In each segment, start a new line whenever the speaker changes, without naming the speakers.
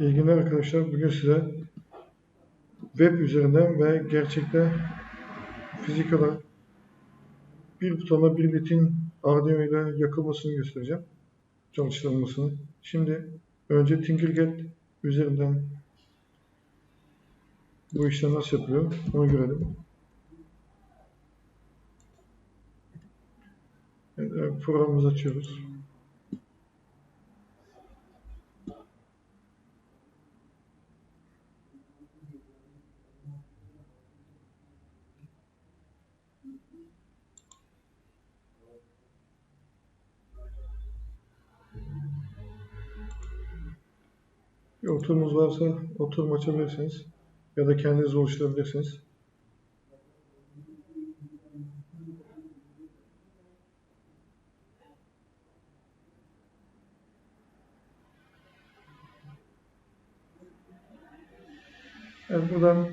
İyi günler arkadaşlar. Bugün size web üzerinden ve gerçekte fizik olarak bir butonla bir bitin Arduino ile yakılmasını göstereceğim. Çalıştırılmasını. Şimdi önce Tinkercad üzerinden bu işlem nasıl yapılıyor onu görelim. Evet, programımızı açıyoruz. Bir oturumunuz varsa oturum açabilirsiniz. Ya da kendiniz oluşturabilirsiniz. Evet, buradan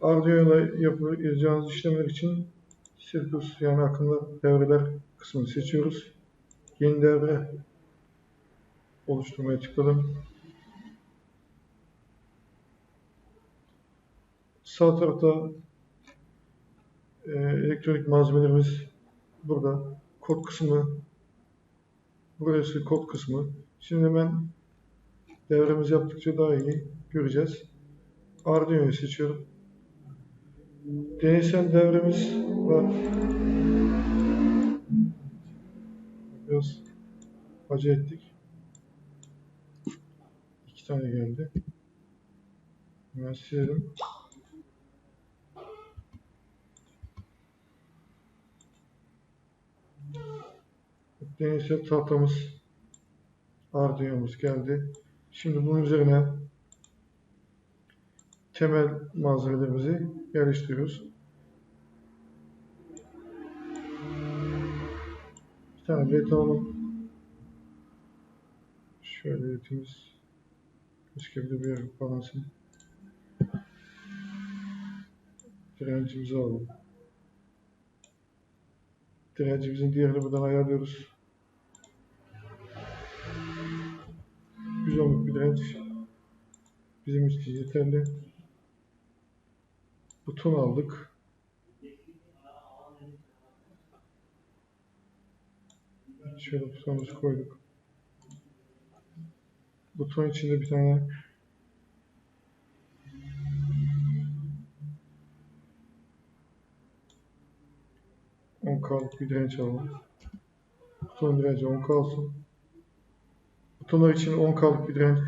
Arduino ile yapacağınız işlemler için Circus yani akımlı devreler kısmını seçiyoruz. Yeni devre oluşturmaya tıkladım. Sağ tarafta e, elektronik malzemelerimiz burada. Kod kısmı burası kod kısmı. Şimdi hemen devremizi yaptıkça daha iyi göreceğiz. Arduino'yu seçiyorum. Deneysel devremiz var. Biraz acele ettik. İki tane geldi. Hemen silelim. Deneysel tahtamız Arduino'muz geldi. Şimdi bunun üzerine temel malzemelerimizi yerleştiriyoruz. Bir tane led alalım. Şöyle ledimiz keşke bir yer bağlansın. Direncimizi alalım. Direncimizin diğerini buradan ayarlıyoruz. 100 ohmluk bir direnç bizim için yeterli. Buton aldık. Şöyle butonumuzu koyduk. Buton içinde bir tane on kalıp bir direnç alalım. Buton direnci 10 kalsın. Butonlar için 10 kalıp bir direnç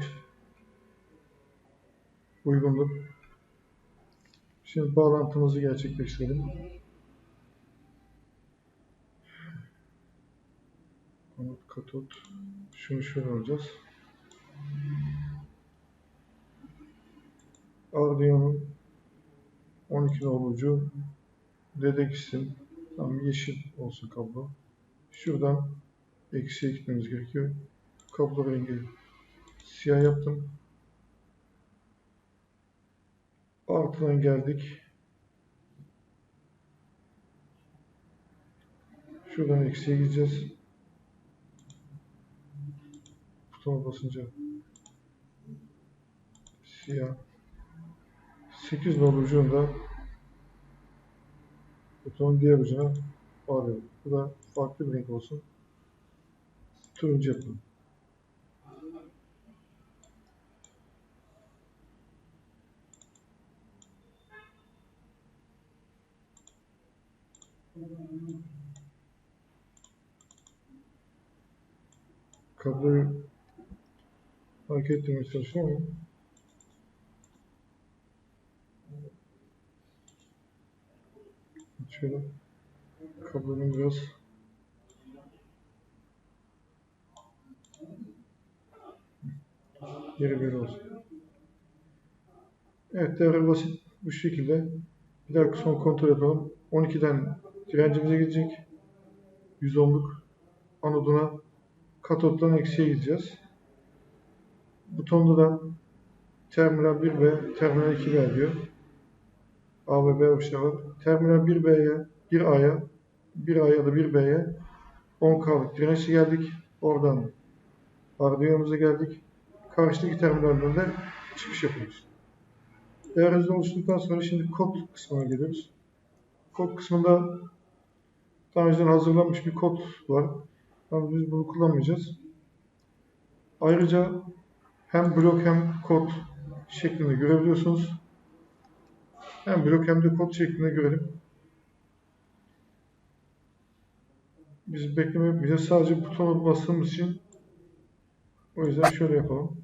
uygundur. Şimdi bağlantımızı gerçekleştirelim. Anot katot. Şunu şöyle alacağız. Arduino'nun 12 nolu ucu LED'in tam yeşil olsun kablo. Şuradan eksiye gitmemiz gerekiyor. Kablo rengi siyah yaptım. Artıdan geldik. Şuradan eksiye gideceğiz. Butona basınca siyah 8 nolu ucunda butonun diğer ucuna bağlıyorum. Bu da farklı bir renk olsun. Turuncu yapalım. Kabloyu hareket ettirmeye çalışıyorum şöyle kablonun biraz yeri böyle olsun. Evet devre basit bu şekilde. Bir dakika son kontrol yapalım. 12'den direncimize gidecek. 100 ohmluk anoduna katottan eksiye gideceğiz. Butonda da terminal 1 ve terminal 2 ver diyor. A ve B uçları. Terminal 1B'ye, 1A'ya, 1A ya da 1B'ye 10K'lık dirençli geldik. Oradan Arduino'muza geldik. karşıdaki terminalden de çıkış yapıyoruz. Eğer hızlı oluşturduktan sonra şimdi kod kısmına geliyoruz. Kod kısmında daha önceden hazırlanmış bir kod var. Ama biz bunu kullanmayacağız. Ayrıca hem blok hem kod şeklinde görebiliyorsunuz. Hem blok hem de kod şeklinde görelim. Biz bekleme yapmayacağız. Sadece butona bastığımız için o yüzden şöyle yapalım.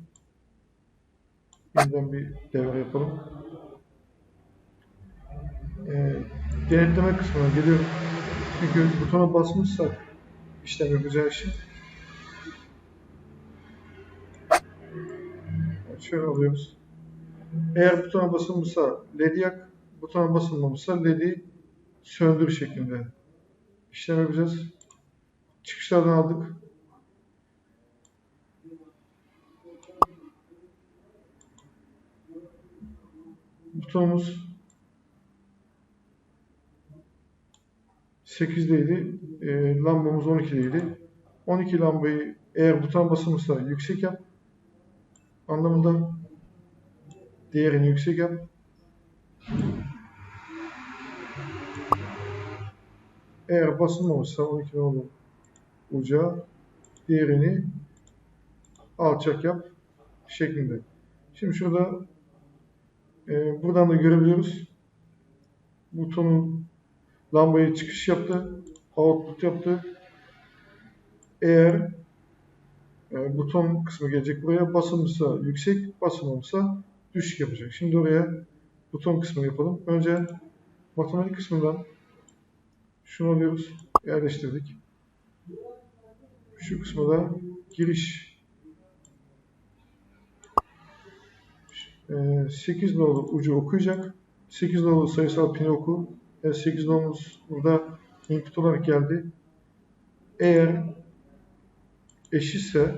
Yeniden bir devre yapalım. Ee, denetleme kısmına geliyorum. Çünkü butona basmışsak işlem yapacağı için şöyle alıyoruz. Eğer butona basılmışsa LED'i yak, butona basılmamışsa LED'i söndür şeklinde işlem yapacağız. Çıkışlardan aldık. Butonumuz 8'deydi. E, lambamız 12'deydi. 12 lambayı eğer buton basılmışsa yüksek yap. Anlamında değerini yüksek yap. Eğer basılmamışsa 12 nolu uca değerini alçak yap şeklinde. Şimdi şurada e, buradan da görebiliyoruz. Butonun lambayı çıkış yaptı, output yaptı. Eğer e, buton kısmı gelecek buraya basılmışsa yüksek, basılmamışsa düşük yapacak. Şimdi oraya buton kısmını yapalım. Önce matematik kısmından şunu alıyoruz, yerleştirdik. Şu kısmı da giriş e, 8 nolu ucu okuyacak. 8 nolu sayısal pini oku. Evet, 8 nolumuz burada input olarak geldi. Eğer eşitse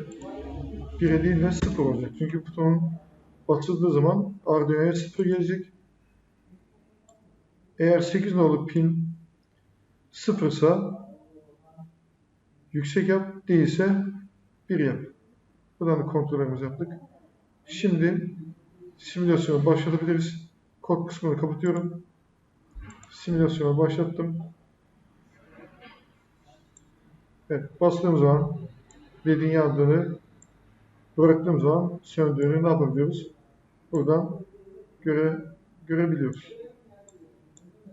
1'e değil de 0 olacak. Çünkü butonun basıldığı zaman Arduino'ya 0 gelecek. Eğer 8 nolu pin 0 ise yüksek yap, değilse 1 yap. Buradan da kontrollerimizi yaptık. Şimdi simülasyonu başlatabiliriz. Kod kısmını kapatıyorum. Simülasyonu başlattım. Evet, bastığım zaman LED'in yandığını bıraktığım zaman söndüğünü ne yapabiliyoruz? Buradan göre, görebiliyoruz.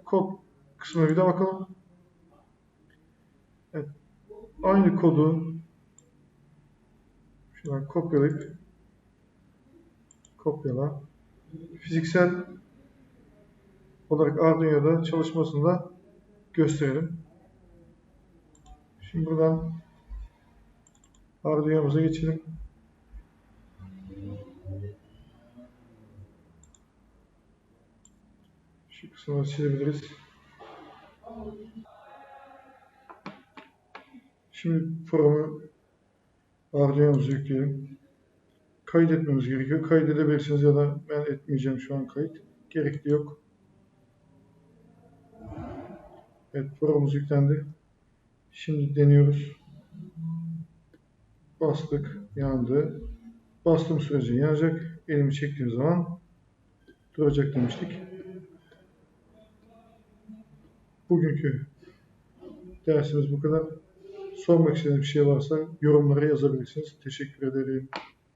Kod kısmına bir de bakalım. Evet, aynı kodu şuradan kopyalayıp kopyala. Fiziksel olarak Arduino'da çalışmasını da gösterelim. Şimdi buradan Arduino'muza geçelim. Şu kısmını silebiliriz. Şimdi programı Arduino'muza yükleyelim. Kaydetmemiz gerekiyor. Kaydedebilirsiniz ya da ben etmeyeceğim şu an kayıt. Gerekli yok. Evet programımız yüklendi. Şimdi deniyoruz. Bastık. Yandı. Bastığım sürece yanacak. Elimi çektiğim zaman duracak demiştik. Bugünkü dersimiz bu kadar. Sormak istediğiniz bir şey varsa yorumlara yazabilirsiniz. Teşekkür ederim.